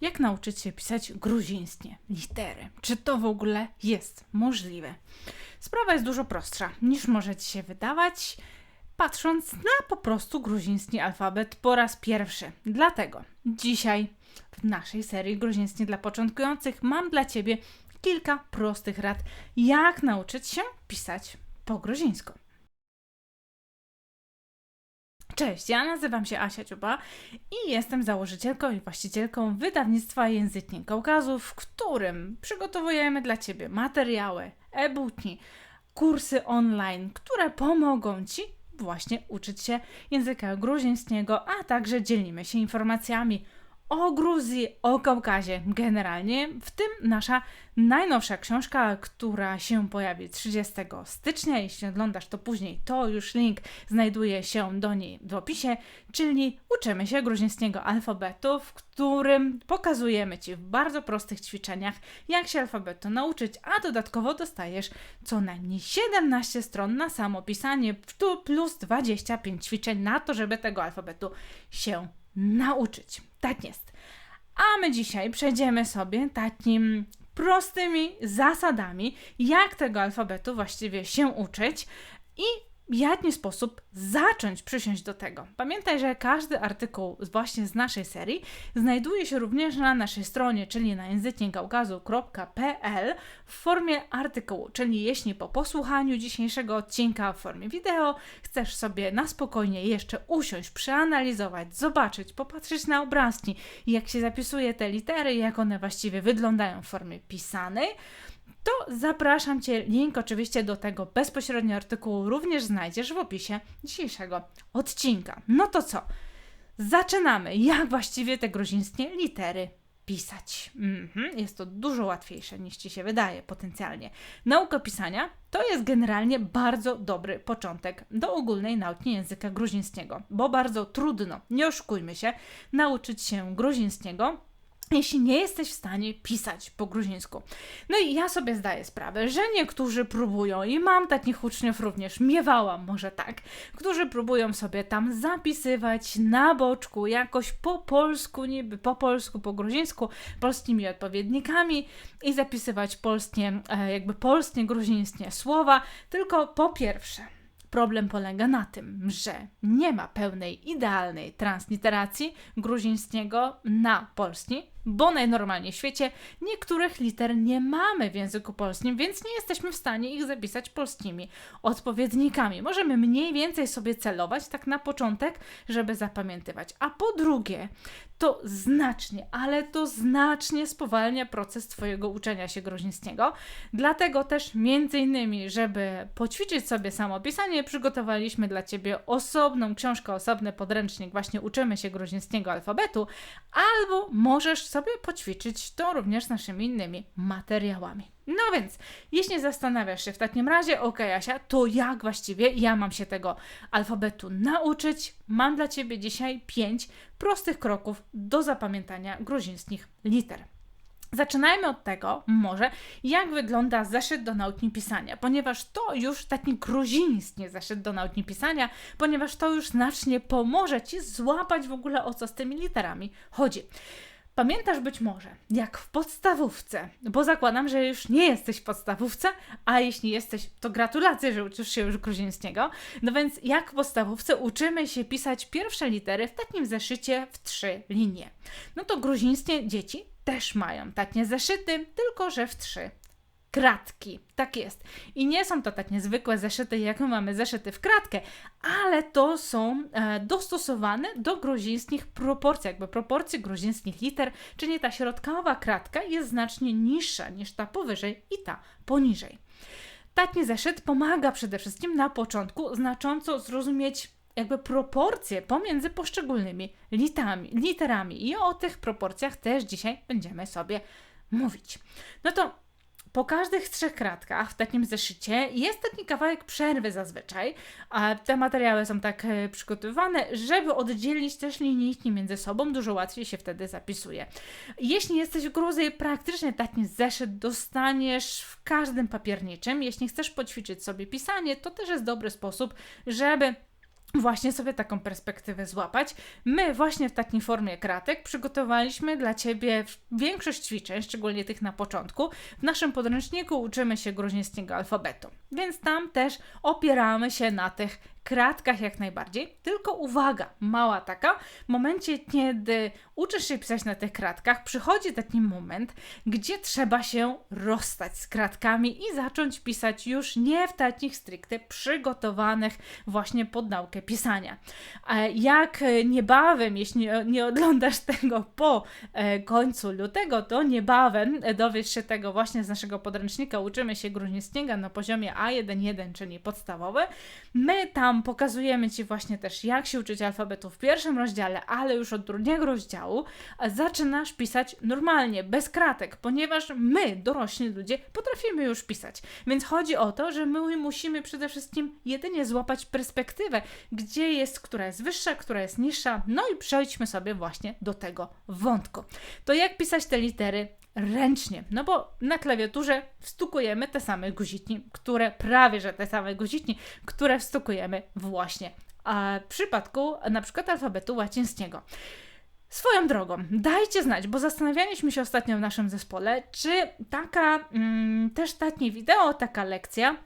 Jak nauczyć się pisać gruzińskie litery? Czy to w ogóle jest możliwe? Sprawa jest dużo prostsza niż może ci się wydawać, patrząc na po prostu gruziński alfabet po raz pierwszy. Dlatego dzisiaj w naszej serii Gruzińskie dla początkujących mam dla ciebie kilka prostych rad, jak nauczyć się pisać po gruzińsku. Cześć, ja nazywam się Asia Ciuba i jestem założycielką i właścicielką wydawnictwa Języknik Kaukazu, w którym przygotowujemy dla Ciebie materiały, e-booki, kursy online, które pomogą Ci właśnie uczyć się języka gruzińskiego, a także dzielimy się informacjami o Gruzji, o Kaukazie generalnie, w tym nasza najnowsza książka, która się pojawi 30 stycznia. Jeśli oglądasz to później, to już link znajduje się do niej w opisie, czyli uczymy się gruzińskiego alfabetu, w którym pokazujemy Ci w bardzo prostych ćwiczeniach, jak się alfabetu nauczyć, a dodatkowo dostajesz co najmniej 17 stron na samo pisanie, plus 25 ćwiczeń na to, żeby tego alfabetu się nauczyć. Tak jest. A my dzisiaj przejdziemy sobie takim prostymi zasadami, jak tego alfabetu właściwie się uczyć i jaki sposób zacząć przysiąść do tego. Pamiętaj, że każdy artykuł właśnie z naszej serii znajduje się również na naszej stronie, czyli na językniekaukazu.pl w formie artykułu, czyli jeśli po posłuchaniu dzisiejszego odcinka w formie wideo chcesz sobie na spokojnie jeszcze usiąść, przeanalizować, zobaczyć, popatrzeć na obrazki, jak się zapisuje te litery, jak one właściwie wyglądają w formie pisanej, to zapraszam Cię. Link oczywiście do tego bezpośrednio artykułu również znajdziesz w opisie dzisiejszego odcinka. No to co? Zaczynamy. Jak właściwie te gruzińskie litery pisać? Mhm. Jest to dużo łatwiejsze niż Ci się wydaje potencjalnie. Nauka pisania to jest generalnie bardzo dobry początek do ogólnej nauki języka gruzińskiego, bo bardzo trudno, nie oszukujmy się, nauczyć się gruzińskiego jeśli nie jesteś w stanie pisać po gruzińsku. No i ja sobie zdaję sprawę, że niektórzy próbują, i mam takich uczniów również, miewałam może tak, którzy próbują sobie tam zapisywać na boczku jakoś po polsku, niby po polsku, po gruzińsku, polskimi odpowiednikami i zapisywać polskie, e, jakby polskie, gruzińskie słowa, tylko po pierwsze, Problem polega na tym, że nie ma pełnej, idealnej transliteracji gruzińskiego na polski, bo najnormalniej w świecie niektórych liter nie mamy w języku polskim, więc nie jesteśmy w stanie ich zapisać polskimi odpowiednikami. Możemy mniej więcej sobie celować tak na początek, żeby zapamiętywać. A po drugie, to znacznie, ale to znacznie spowalnia proces Twojego uczenia się gruzińskiego. Dlatego też między innymi, żeby poćwiczyć sobie samopisanie, przygotowaliśmy dla Ciebie osobną książkę, osobny podręcznik, właśnie uczymy się gruzińskiego alfabetu, albo możesz sobie sobie poćwiczyć to również naszymi innymi materiałami. No więc, jeśli zastanawiasz się w takim razie, ok, Asia, to jak właściwie ja mam się tego alfabetu nauczyć? Mam dla Ciebie dzisiaj pięć prostych kroków do zapamiętania gruzińskich liter. Zaczynajmy od tego, może, jak wygląda zeszyt do nauki pisania, ponieważ to już taki gruziński zeszyt do nauki pisania, ponieważ to już znacznie pomoże Ci złapać w ogóle o co z tymi literami chodzi. Pamiętasz być może, jak w podstawówce, bo zakładam, że już nie jesteś w podstawówce, a jeśli jesteś, to gratulacje, że uczysz się już gruzińskiego. No więc jak w podstawówce uczymy się pisać pierwsze litery w takim zeszycie w trzy linie. No to gruzińskie dzieci też mają takie zeszyty, tylko że w trzy kratki. Tak jest. I nie są to tak niezwykłe zeszyty, jak my mamy zeszyty w kratkę, ale to są e, dostosowane do gruzińskich proporcji, jakby proporcji gruzińskich liter, czyli ta środkowa kratka jest znacznie niższa niż ta powyżej i ta poniżej. Taki zeszyt pomaga przede wszystkim na początku znacząco zrozumieć jakby proporcje pomiędzy poszczególnymi litami, literami i o tych proporcjach też dzisiaj będziemy sobie mówić. No to po każdych trzech kratkach w takim zeszycie jest taki kawałek przerwy zazwyczaj, a te materiały są tak e, przygotowywane, żeby oddzielić też linijki między sobą, dużo łatwiej się wtedy zapisuje. Jeśli jesteś w Gruzji, praktycznie taki zeszyt dostaniesz w każdym papierniczym. Jeśli chcesz poćwiczyć sobie pisanie, to też jest dobry sposób, żeby właśnie sobie taką perspektywę złapać. My właśnie w takiej formie kratek przygotowaliśmy dla Ciebie większość ćwiczeń, szczególnie tych na początku. W naszym podręczniku uczymy się gruzińskiego alfabetu, więc tam też opieramy się na tych kratkach jak najbardziej. Tylko uwaga, mała taka, w momencie, kiedy uczysz się pisać na tych kratkach, przychodzi taki moment, gdzie trzeba się rozstać z kratkami i zacząć pisać już nie w takich stricte przygotowanych właśnie pod naukę pisania. Jak niebawem, jeśli nie oglądasz tego po e, końcu lutego, to niebawem dowiesz się tego właśnie z naszego podręcznika Uczymy się gruzińskiego na poziomie A1.1, czyli podstawowy. My tam pokazujemy Ci właśnie też, jak się uczyć alfabetu w pierwszym rozdziale, ale już od drugiego rozdziału zaczynasz pisać normalnie, bez kratek, ponieważ my, dorośli ludzie, potrafimy już pisać. Więc chodzi o to, że my musimy przede wszystkim jedynie złapać perspektywę, gdzie jest, która jest wyższa, która jest niższa, no i przejdźmy sobie właśnie do tego wątku. To jak pisać te litery ręcznie, no bo na klawiaturze wstukujemy te same guziki, które prawie że te same guziki, które wstukujemy właśnie a w przypadku na przykład alfabetu łacińskiego. Swoją drogą, dajcie znać, bo zastanawialiśmy się ostatnio w naszym zespole, czy taka mm, też takie wideo, taka lekcja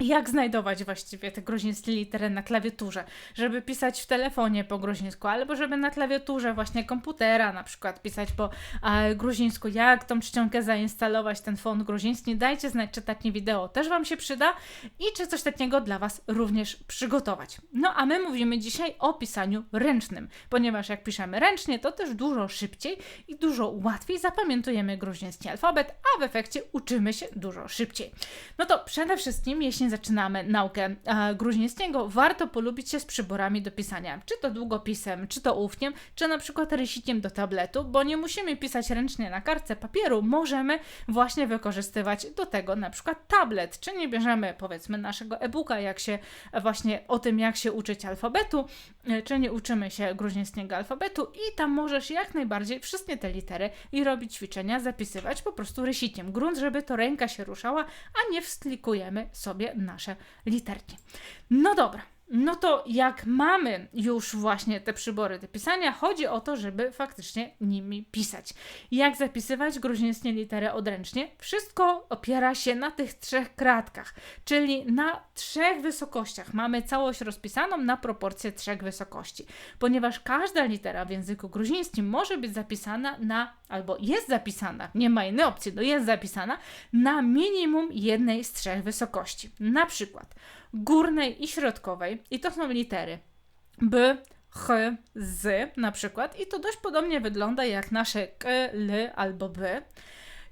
jak znajdować właściwie te gruzińskie litery na klawiaturze, żeby pisać w telefonie po gruzińsku, albo żeby na klawiaturze właśnie komputera na przykład pisać po e, gruzińsku, jak tą czcionkę zainstalować, ten font gruziński, dajcie znać, czy takie wideo też Wam się przyda i czy coś takiego dla Was również przygotować. No a my mówimy dzisiaj o pisaniu ręcznym, ponieważ jak piszemy ręcznie, to też dużo szybciej i dużo łatwiej zapamiętujemy gruziński alfabet, a w efekcie uczymy się dużo szybciej. No to przede wszystkim, jeśli właśnie zaczynamy naukę e, gruzińskiego, warto polubić się z przyborami do pisania. Czy to długopisem, czy to ufniem, czy na przykład rysikiem do tabletu, bo nie musimy pisać ręcznie na kartce papieru, możemy właśnie wykorzystywać do tego na przykład tablet, czy nie bierzemy powiedzmy naszego e-booka, jak się właśnie o tym, jak się uczyć alfabetu, e, czy nie uczymy się gruzińskiego alfabetu i tam możesz jak najbardziej wszystkie te litery i robić ćwiczenia, zapisywać po prostu rysikiem. Grunt, żeby to ręka się ruszała, a nie wsklikujemy sobie nasze literki. No dobra, no to jak mamy już właśnie te przybory do pisania, chodzi o to, żeby faktycznie nimi pisać. Jak zapisywać gruzińskie litery odręcznie? Wszystko opiera się na tych trzech kratkach, czyli na trzech wysokościach. Mamy całość rozpisaną na proporcje trzech wysokości, ponieważ każda litera w języku gruzińskim może być zapisana na, albo jest zapisana, nie ma innej opcji, no jest zapisana na minimum jednej z trzech wysokości. Na przykład górnej i środkowej. I to są litery B, H, Z na przykład. I to dość podobnie wygląda jak nasze K, L albo B.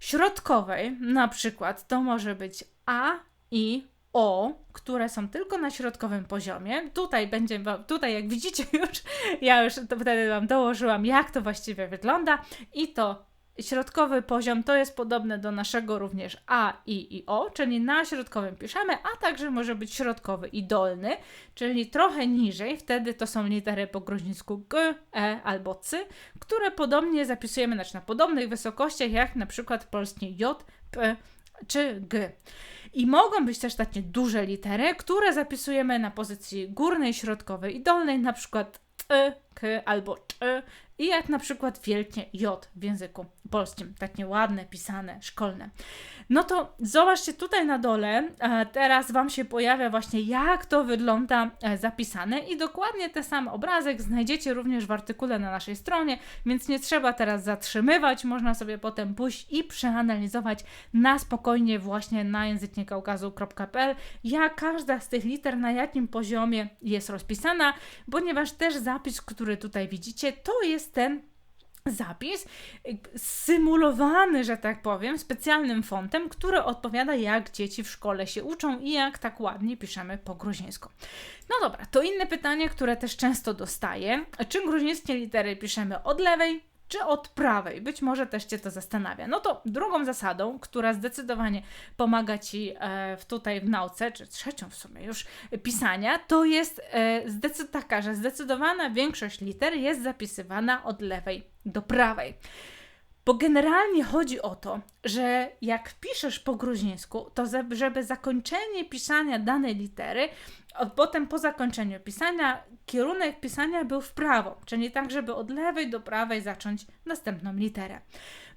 Środkowej na przykład to może być A, I, O, które są tylko na środkowym poziomie. Tutaj będzie, tutaj jak widzicie już, ja już wtedy Wam dołożyłam, jak to właściwie wygląda. I to Środkowy poziom to jest podobne do naszego również A, I i O, czyli na środkowym piszemy, a także może być środkowy i dolny, czyli trochę niżej, wtedy to są litery po gruzińsku G, E albo C, które podobnie zapisujemy znaczy na podobnych wysokościach jak na przykład polskie J, P czy G. I mogą być też takie duże litery, które zapisujemy na pozycji górnej, środkowej i dolnej, na przykład T, K albo Č i jak na przykład wielkie J w języku polskim, takie ładne, pisane, szkolne. No to zobaczcie tutaj na dole, e, teraz Wam się pojawia właśnie jak to wygląda e, zapisane i dokładnie ten sam obrazek znajdziecie również w artykule na naszej stronie, więc nie trzeba teraz zatrzymywać, można sobie potem pójść i przeanalizować na spokojnie właśnie na językniekaukazu.pl, jak każda z tych liter na jakim poziomie jest rozpisana, ponieważ też zapis, który tutaj widzicie, to jest ten zapis symulowany, że tak powiem, specjalnym fontem, który odpowiada jak dzieci w szkole się uczą i jak tak ładnie piszemy po gruzińsku. No dobra, to inne pytanie, które też często dostaję. Czy gruzińskie litery piszemy od lewej czy od prawej? Być może też Cię to zastanawia. No to drugą zasadą, która zdecydowanie pomaga Ci e, w, tutaj w nauce, czy trzecią w sumie już pisania, to jest e, taka, że zdecydowana większość liter jest zapisywana od lewej do prawej. Bo generalnie chodzi o to, że jak piszesz po gruzińsku, to żeby zakończenie pisania danej litery, potem po zakończeniu pisania, kierunek pisania był w prawo, czyli tak, żeby od lewej do prawej zacząć następną literę.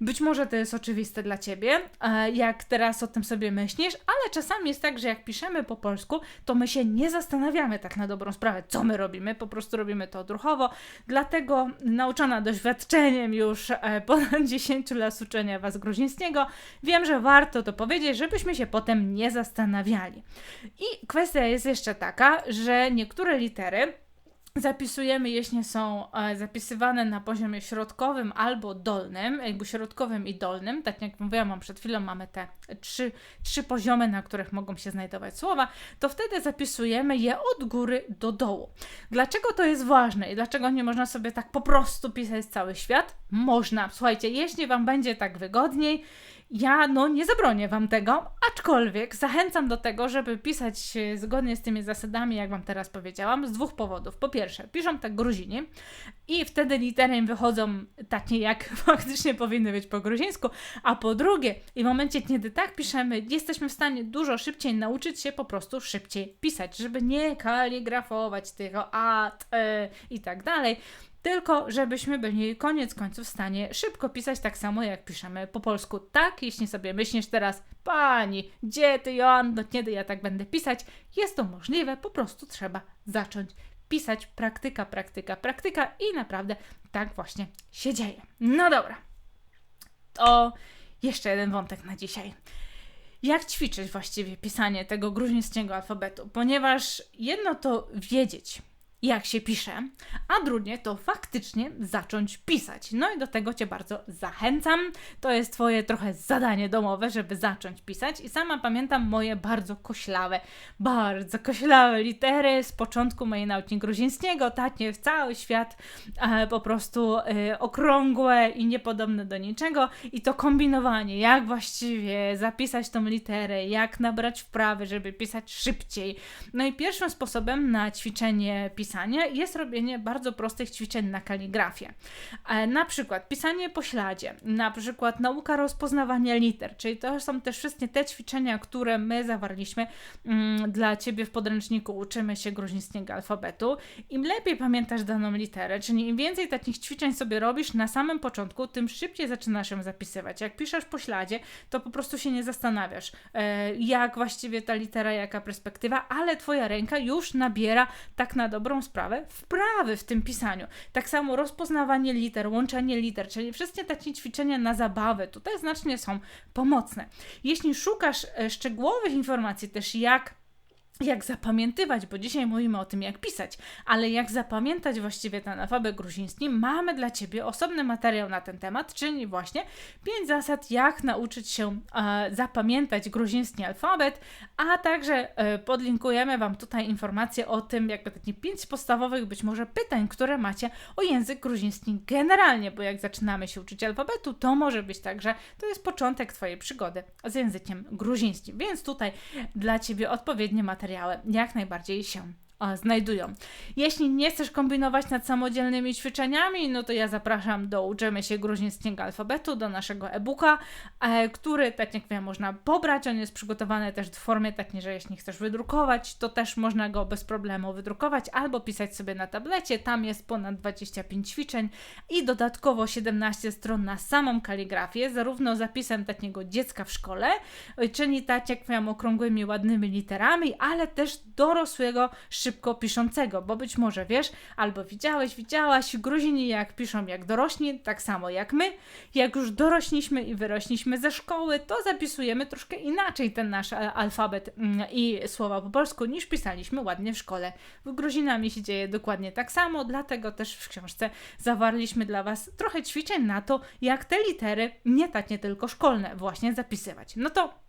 Być może to jest oczywiste dla ciebie, e, jak teraz o tym sobie myślisz, ale czasami jest tak, że jak piszemy po polsku, to my się nie zastanawiamy tak na dobrą sprawę, co my robimy, po prostu robimy to odruchowo. Dlatego nauczona doświadczeniem już e, ponad 10 lat uczenia Was gruzińskiego, wiem, że warto to powiedzieć, żebyśmy się potem nie zastanawiali. I kwestia jest jeszcze taka, że niektóre litery zapisujemy, jeśli są e, zapisywane na poziomie środkowym albo dolnym, jakby środkowym i dolnym, tak jak mówiłam mam przed chwilą, mamy te trzy, trzy poziomy, na których mogą się znajdować słowa, to wtedy zapisujemy je od góry do dołu. Dlaczego to jest ważne i dlaczego nie można sobie tak po prostu pisać cały świat? Można. Słuchajcie, jeśli Wam będzie tak wygodniej, ja no nie zabronię Wam tego, aczkolwiek zachęcam do tego, żeby pisać zgodnie z tymi zasadami, jak Wam teraz powiedziałam, z dwóch powodów. Po pierwsze, piszą tak Gruzini i wtedy litery im wychodzą takie, jak faktycznie powinny być po gruzińsku, a po drugie, i w momencie, kiedy tak piszemy, jesteśmy w stanie dużo szybciej nauczyć się po prostu szybciej pisać, żeby nie kaligrafować tego a, t, i tak dalej, tylko żebyśmy byli koniec końców w stanie szybko pisać tak samo jak piszemy po polsku. Tak, jeśli sobie myślisz teraz, pani, gdzie ty Joanno, kiedy ja tak będę pisać, jest to możliwe, po prostu trzeba zacząć pisać. Praktyka, praktyka, praktyka i naprawdę tak właśnie się dzieje. No dobra, to jeszcze jeden wątek na dzisiaj. Jak ćwiczyć właściwie pisanie tego gruzińskiego alfabetu, ponieważ jedno to wiedzieć, jak się pisze, a drugie to faktycznie zacząć pisać. No i do tego Cię bardzo zachęcam. To jest Twoje trochę zadanie domowe, żeby zacząć pisać. I sama pamiętam moje bardzo koślawe, bardzo koślawe litery z początku mojej nauki gruzińskiego, takie w cały świat e, po prostu e, okrągłe i niepodobne do niczego. I to kombinowanie, jak właściwie zapisać tą literę, jak nabrać wprawy, żeby pisać szybciej. No i pierwszym sposobem na ćwiczenie pisania jest robienie bardzo prostych ćwiczeń na kaligrafię. E, na przykład pisanie po śladzie, na przykład nauka rozpoznawania liter, czyli to są też wszystkie te ćwiczenia, które my zawarliśmy mm, dla Ciebie w podręczniku Uczymy się gruzińskiego alfabetu. Im lepiej pamiętasz daną literę, czyli im więcej takich ćwiczeń sobie robisz na samym początku, tym szybciej zaczynasz ją zapisywać. Jak piszesz po śladzie, to po prostu się nie zastanawiasz, e, jak właściwie ta litera, jaka perspektywa, ale Twoja ręka już nabiera tak na dobrą sprawę wprawy w tym pisaniu. Tak samo rozpoznawanie liter, łączenie liter, czyli wszystkie takie ćwiczenia na zabawę tutaj znacznie są pomocne. Jeśli szukasz e, szczegółowych informacji też jak jak zapamiętywać, bo dzisiaj mówimy o tym, jak pisać, ale jak zapamiętać właściwie ten alfabet gruziński, mamy dla Ciebie osobny materiał na ten temat, czyli właśnie pięć zasad, jak nauczyć się e, zapamiętać gruziński alfabet, a także e, podlinkujemy Wam tutaj informacje o tym, jakby takich pięć podstawowych być może pytań, które macie o język gruziński generalnie, bo jak zaczynamy się uczyć alfabetu, to może być tak, że to jest początek Twojej przygody z językiem gruzińskim, więc tutaj dla Ciebie odpowiednie materiały jak najbardziej się znajdują. Jeśli nie chcesz kombinować nad samodzielnymi ćwiczeniami, no to ja zapraszam do Uczymy się gruzińskiego alfabetu, do naszego e-booka, e, który, tak jak wiem, można pobrać. On jest przygotowany też w formie takiej, że jeśli chcesz wydrukować, to też można go bez problemu wydrukować albo pisać sobie na tablecie. Tam jest ponad 25 ćwiczeń i dodatkowo 17 stron na samą kaligrafię, zarówno zapisem takiego dziecka w szkole, czyli tak jak wiem, okrągłymi, ładnymi literami, ale też dorosłego, szybko piszącego, bo być może wiesz, albo widziałeś, widziałaś Gruzini jak piszą jak dorośli, tak samo jak my. Jak już dorośliśmy i wyrośliśmy ze szkoły, to zapisujemy troszkę inaczej ten nasz alfabet mm, i słowa po polsku niż pisaliśmy ładnie w szkole. W Gruzinami się dzieje dokładnie tak samo, dlatego też w książce zawarliśmy dla Was trochę ćwiczeń na to, jak te litery, nie tak nie tylko szkolne, właśnie zapisywać. No to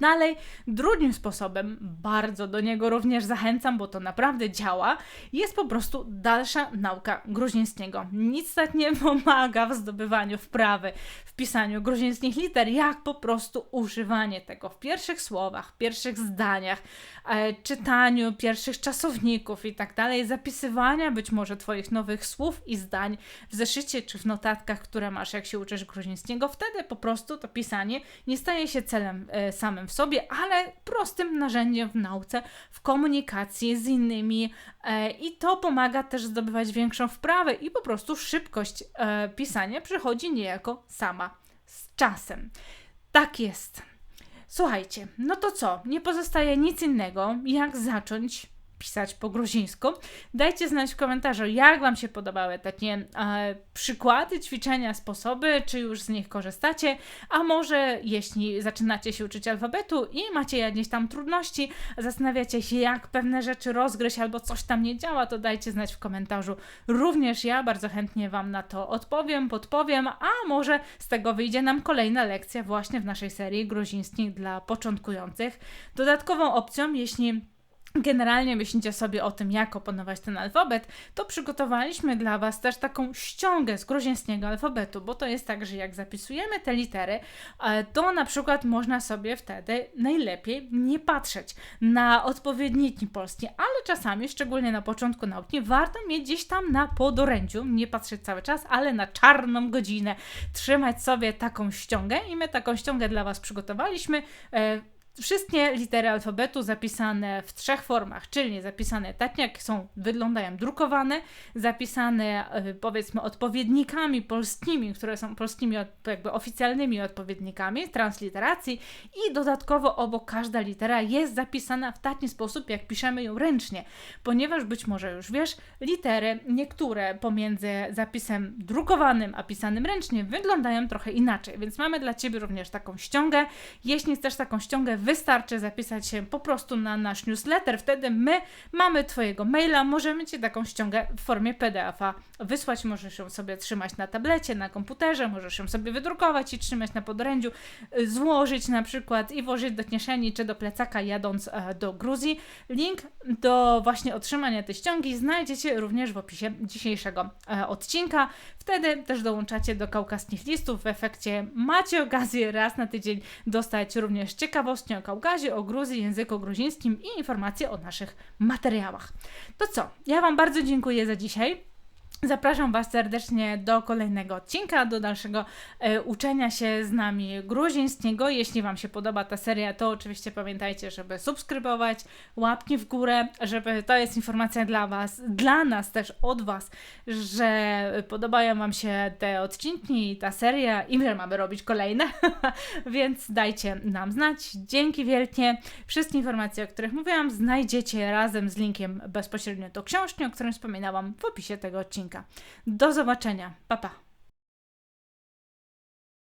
Dalej, drugim sposobem, bardzo do niego również zachęcam, bo to naprawdę działa, jest po prostu dalsza nauka gruzińskiego. Nic tak nie pomaga w zdobywaniu wprawy, w pisaniu gruzińskich liter, jak po prostu używanie tego w pierwszych słowach, pierwszych zdaniach, e, czytaniu pierwszych czasowników i tak dalej, zapisywania być może Twoich nowych słów i zdań w zeszycie czy w notatkach, które masz, jak się uczysz gruzińskiego. Wtedy po prostu to pisanie nie staje się celem e, samym w sobie, ale prostym narzędziem w nauce, w komunikacji z innymi e, i to pomaga też zdobywać większą wprawę i po prostu szybkość e, pisania przychodzi niejako sama z czasem. Tak jest. Słuchajcie, no to co? Nie pozostaje nic innego, jak zacząć pisać po gruzińsku. Dajcie znać w komentarzu, jak Wam się podobały takie e, przykłady, ćwiczenia, sposoby, czy już z nich korzystacie, a może jeśli zaczynacie się uczyć alfabetu i macie jakieś tam trudności, zastanawiacie się, jak pewne rzeczy rozgryźć albo coś tam nie działa, to dajcie znać w komentarzu. Również ja bardzo chętnie Wam na to odpowiem, podpowiem, a może z tego wyjdzie nam kolejna lekcja właśnie w naszej serii gruzińskich dla początkujących. Dodatkową opcją, jeśli generalnie myślicie sobie o tym, jak opanować ten alfabet, to przygotowaliśmy dla Was też taką ściągę z gruzińskiego alfabetu, bo to jest tak, że jak zapisujemy te litery, e, to na przykład można sobie wtedy najlepiej nie patrzeć na odpowiedniki polskie, ale czasami, szczególnie na początku nauki, warto mieć gdzieś tam na podorędziu, nie patrzeć cały czas, ale na czarną godzinę, trzymać sobie taką ściągę i my taką ściągę dla Was przygotowaliśmy. Wszystkie litery alfabetu zapisane w trzech formach, czyli zapisane tak, jak są, wyglądają drukowane, zapisane e, powiedzmy odpowiednikami polskimi, które są polskimi jakby oficjalnymi odpowiednikami transliteracji i dodatkowo obok każda litera jest zapisana w taki sposób, jak piszemy ją ręcznie, ponieważ być może już wiesz, litery niektóre pomiędzy zapisem drukowanym a pisanym ręcznie wyglądają trochę inaczej, więc mamy dla Ciebie również taką ściągę. Jeśli chcesz taką ściągę wystarczy zapisać się po prostu na nasz newsletter. Wtedy my mamy Twojego maila, możemy Ci taką ściągę w formie PDF-a wysłać. Możesz ją sobie trzymać na tablecie, na komputerze, możesz ją sobie wydrukować i trzymać na podorędziu, y, złożyć na przykład i włożyć do kieszeni czy do plecaka jadąc e, do Gruzji. Link do właśnie otrzymania tej ściągi znajdziecie również w opisie dzisiejszego e, odcinka. Wtedy też dołączacie do kaukaskich listów. W efekcie macie okazję raz na tydzień dostać również ciekawostki o Kaukazie, o Gruzji, języku gruzińskim i informacje o naszych materiałach. To co? Ja Wam bardzo dziękuję za dzisiaj. Zapraszam Was serdecznie do kolejnego odcinka, do dalszego e, uczenia się z nami gruzińskiego. Jeśli Wam się podoba ta seria, to oczywiście pamiętajcie, żeby subskrybować, łapki w górę, żeby to jest informacja dla Was, dla nas też od Was, że podobają Wam się te odcinki, ta seria i że mamy robić kolejne, więc dajcie nam znać. Dzięki wielkie. Wszystkie informacje, o których mówiłam, znajdziecie razem z linkiem bezpośrednio do książki, o którym wspominałam w opisie tego odcinka odcinka. Do zobaczenia. Pa, pa.